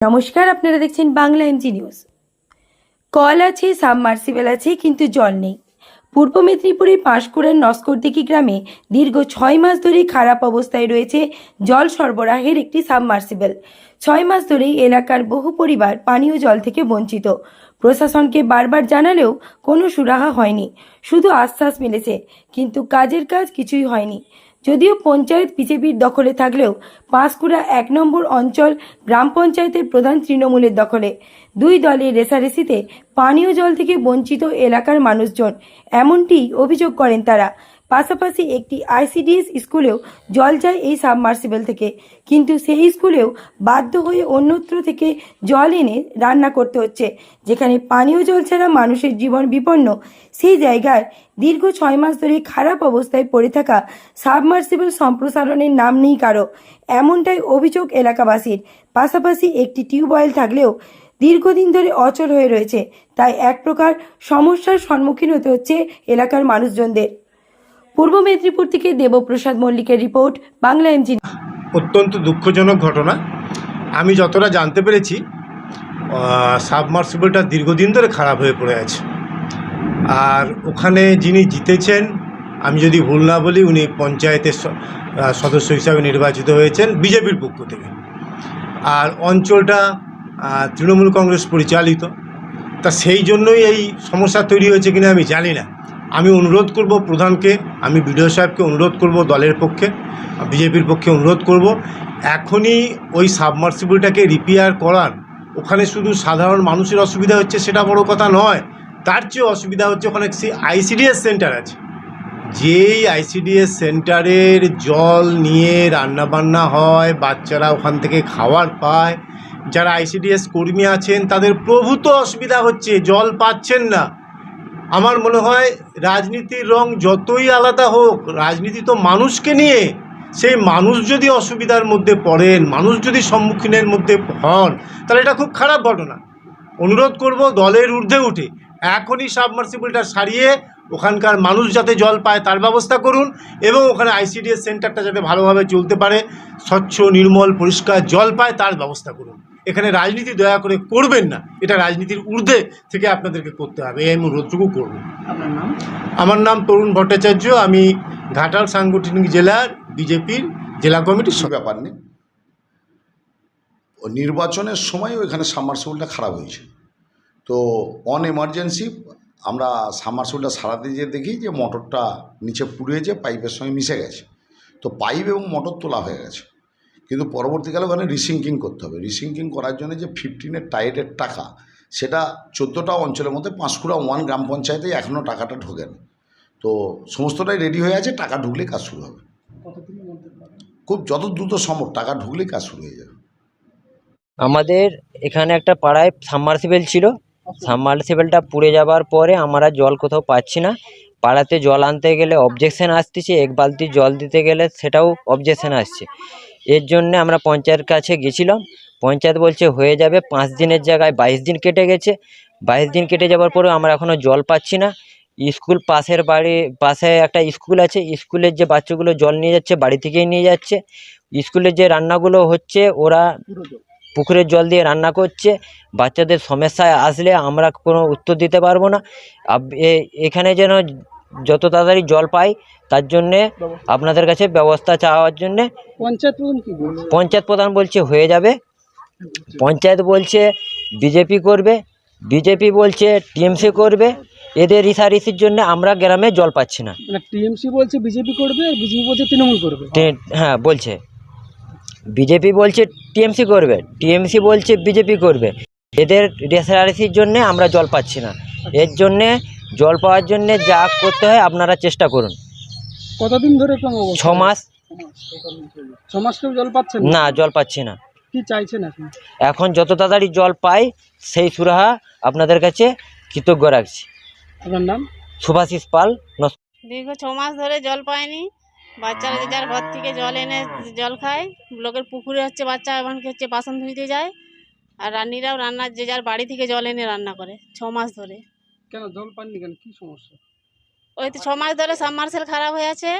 নমস্কার, আপনারা দেখছেন বাংলা এমজি নিউজ কল আছে, সাবমার্সিবেল আছে, কিন্তু জল নেই। পূর্ব মেদিনীপুরের পাঁশকুড়ার নস্করদিঘি গ্রামে দীর্ঘ ছয় মাস ধরে খারাপ অবস্থায় রয়েছে জল সরবরাহের একটি সাবমার্সিবল। ছয় মাস ধরেই এলাকার বহু পরিবার পানীয় জল থেকে বঞ্চিত। প্রশাসনকে বারবার জানালেও কোনো সুরাহা হয়নি। শুধু আশ্বাস মিলেছে, কিন্তু কাজের কাজ কিছুই হয়নি। যদিও পঞ্চায়েত বিজেপির দখলে থাকলেও পাঁশকুড়া এক নম্বর অঞ্চল গ্রাম পঞ্চায়েতের প্রধান তৃণমূলের দখলে। দুই দলের রেসারেসিতে পানীয় জল থেকে বঞ্চিত এলাকার মানুষজন, এমনটি অভিযোগ করেন তারা। পাশাপাশি একটি আইসিডিএস স্কুলেও জল যায় এই সাবমার্সিবল থেকে। কিন্তু সেই স্কুলেও বাধ্য হয়ে অন্যত্র থেকে জল এনে রান্না করতে হচ্ছে, যেখানে পানীয় জল ছাড়া মানুষের জীবন বিপন্ন। সেই জায়গায় দীর্ঘ ছয় মাস ধরে খারাপ অবস্থায় পড়ে থাকা সাবমার্সিবল সম্প্রসারণের নাম নেই কারও, এমনটাই অভিযোগ এলাকাবাসীর। পাশাপাশি একটি টিউবওয়েল থাকলেও দীর্ঘদিন ধরে অচল হয়ে রয়েছে, তাই এক প্রকার সমস্যার সম্মুখীন হতে হচ্ছে এলাকার মানুষজনদের। পূর্ব মেদিনীপুর থেকে দেবপ্রসাদ মল্লিকের রিপোর্ট, বাংলা এমজি অত্যন্ত দুঃখজনক ঘটনা। আমি যতটা জানতে পেরেছি সাবমার্সিবলটা দীর্ঘদিন ধরে খারাপ হয়ে পড়ে আছে। আর ওখানে যিনি জিতেছেন, আমি যদি ভুল না বলি, উনি পঞ্চায়েতের সদস্য হিসাবে নির্বাচিত হয়েছেন বিজেপির পক্ষ থেকে। আর অঞ্চলটা তৃণমূল কংগ্রেস পরিচালিত। তা সেই জন্যই এই সমস্যা তৈরি হয়েছে কিনা আমি জানি না। আমি অনুরোধ করব প্রধানকে, আমি বিডিও সাহেবকে অনুরোধ করব দলের পক্ষে বিজেপির পক্ষে অনুরোধ করব, এখনই ওই সাবমার্সিবলটাকে রিপেয়ার করার ওখানে শুধু সাধারণ মানুষের অসুবিধা হচ্ছে সেটা বড় কথা নয়, তার চেয়ে অসুবিধা হচ্ছে ওখানে সেই আইসিডিএস সেন্টার আছে। যেই আইসিডিএস সেন্টারের জল নিয়ে রান্নাবান্না হয়, বাচ্চারা ওখান থেকে খাবার পায়, যারা আইসিডিএস কর্মী আছেন তাদের প্রভূত অসুবিধা হচ্ছে, জল পাচ্ছেন না। আমার মনে হয় রাজনীতির রং যতই আলাদা হোক, রাজনীতি তো মানুষকে নিয়ে। সেই মানুষ যদি অসুবিধার মধ্যে পড়েন, মানুষ যদি সম্মুখীনের মধ্যে হন, তাহলে এটা খুব খারাপ ঘটনা। অনুরোধ করব দলের ঊর্ধ্বে উঠে, এখনই সাবমার্সিবলটা সারিয়ে ওখানকার মানুষ যাতে জল পায় তার ব্যবস্থা করুন এবং ওখানে আইসিডিএস সেন্টারটা যাতে ভালোভাবে চলতে পারে, স্বচ্ছ, নির্মল, পরিষ্কার জল পায় তার ব্যবস্থা করুন। এখানে রাজনীতি দয়া করে করবেন না। এটা রাজনীতির ঊর্ধ্বে থেকে আপনাদেরকে করতে হবে। এই আমি অনুরোধটুকু করব। আমার নাম তরুণ ভট্টাচার্য। আমি ঘাটাল সাংগঠনিক জেলার বিজেপির জেলা কমিটির কিছু ব্যাপার নেই। নির্বাচনের সময় ওইখানে সাবমার্সিবলটা খারাপ হয়েছে। তো অন এমার্জেন্সি আমরা সাবমার্সিবলটা সারাতে যেয়ে দেখি যে মোটরটা নিচে পুড়ে যে পাইপের সঙ্গে মিশে গেছে। তো পাইপ এবং মোটর তোলা হয়ে গেছে। কিন্তু পরবর্তীকালে ওখানে রিসিঙ্কিং করতে হবে। রিসিঙ্কিং করার জন্য যে ফিফটিনের টাইটের টাকা সেটা চোদ্দোটা অঞ্চলের মধ্যে পাঁশকুড়া ওয়ান গ্রাম পঞ্চায়েতে এখনও টাকাটা ঢোকেনি তো সমস্তটাই রেডি হয়ে আছে টাকা ঢুকলে কাজ শুরু হবে? খুব যত দ্রুত সম্ভব টাকা ঢুকলে কাজ শুরু হয়ে যাবে। আমাদের এখানে একটা পাড়ায় সাবমার্সিবেল ছিল। সাবমার্সিবেলটা পুড়ে যাবার পরে আমরা জল কোথাও পাচ্ছি না। পাড়াতে জল আনতে গেলে অবজেকশন আসতেছে এক বালতি জল দিতে গেলে সেটাও অবজেকশন আসছে। এর জন্য আমরা পঞ্চায়েতের কাছে গেছিলাম। পঞ্চায়েত বলছে, হয়ে যাবে পাঁচ দিনের জায়গায় বাইশ দিন কেটে গেছে। বাইশ দিন কেটে যাওয়ার পরেও আমরা এখনও জল পাচ্ছি না। স্কুল পাশের বাড়ি, পাশে একটা স্কুল আছে। স্কুলের যে বাচ্চাগুলো জল নিয়ে যাচ্ছে, বাড়ি থেকেই নিয়ে যাচ্ছে। স্কুলের যে রান্নাগুলো হচ্ছে, ওরা পুকুরের জল দিয়ে রান্না করছে। বাচ্চাদের সমস্যায় আসলে আমরা কোনো উত্তর দিতে পারব না। এখানে যেন যত তাড়াতাড়ি জল পাই, তার জন্যে আপনাদের কাছে ব্যবস্থা চাওয়ার জন্যে পঞ্চায়েত প্রধান বলছে? পঞ্চায়েত প্রধান বলছে হয়ে যাবে। পঞ্চায়েত বলছে বিজেপি করবে বিজেপি বলছে টিএমসি করবে। এদের রিসারিসির জন্য আমরা গ্রামে জল পাচ্ছি না। মানে টিএমসি বলছে বিজেপি করবে আর বিজেপি বলছে তৃণমূল করবে। হ্যাঁ বলছে। বিজেপি বলছে টিএমসি করবে টিএমসি বলছে বিজেপি করবে। এদের রেসারেসির জন্যে আমরা জল পাচ্ছি না। এর জন্যে জল পাওয়ার জন্যে যা করতে হয় আপনারা চেষ্টা করুন। কতদিন ধরে ছ মাস কেউ জল পাচ্ছেন না? জল পাচ্ছি না। কি চাইছেন এখন? এখন যত তাড়াতাড়ি জল পাই সেই সুরাহা আপনাদের কাছে কৃতজ্ঞ রাখছি। আপনার নাম? সুভাষিস পাল দীর্ঘ ছ মাস ধরে জল পায়নি বাচ্চারা যে যার ঘর থেকে জল এনে জল খায় লোকের পুকুরে হচ্ছে বাচ্চা এমনকি হচ্ছে বাসন ধুইতে যায়। আর রান্নিরাও রান্নার যে যার বাড়ি থেকে জল এনে রান্না করে ছ মাস ধরে। কেন জল পাননি কেন? কি সমস্যা? ওই তো ছ মাস ধরে সাবমার্সেল খারাপ হয়ে আছে।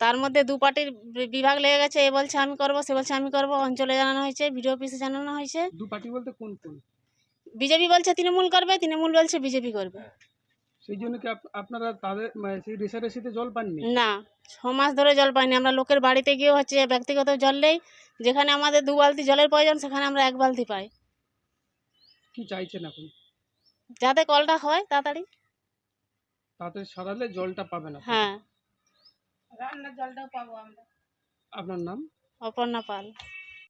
তার মধ্যে দু পার্টির বিভাগ লেগে গেছে। এ বলছে আমি করব সে বলছে আমি করব। অঞ্চলে জানানো হয়েছে ভিডিও অফিসে জানানো হয়েছে। দু পার্টি বলতে কোন কোন? বিজেপি বলছে তৃণমূল করবে তৃণমূল বলছে বিজেপি করবে। সেই জন্য কি আপনারা তাদের সেই রেশারেশিতে জল পাননি? না ছ মাস ধরে জল পাইনি। আমরা লোকের বাড়িতে গিয়ে হচ্ছে ব্যক্তিগত জল নেই। যেখানে আমাদের দু বালতি জলের প্রয়োজন সেখানে আমরা এক বালতি পাই। কি চাইছেন এখন? যাতে কলটা হয় তাড়াতাড়ি। তাতে সারালে জলটা পাবে না হ্যাঁ। আপনার নাম? অপর্ণা পাল।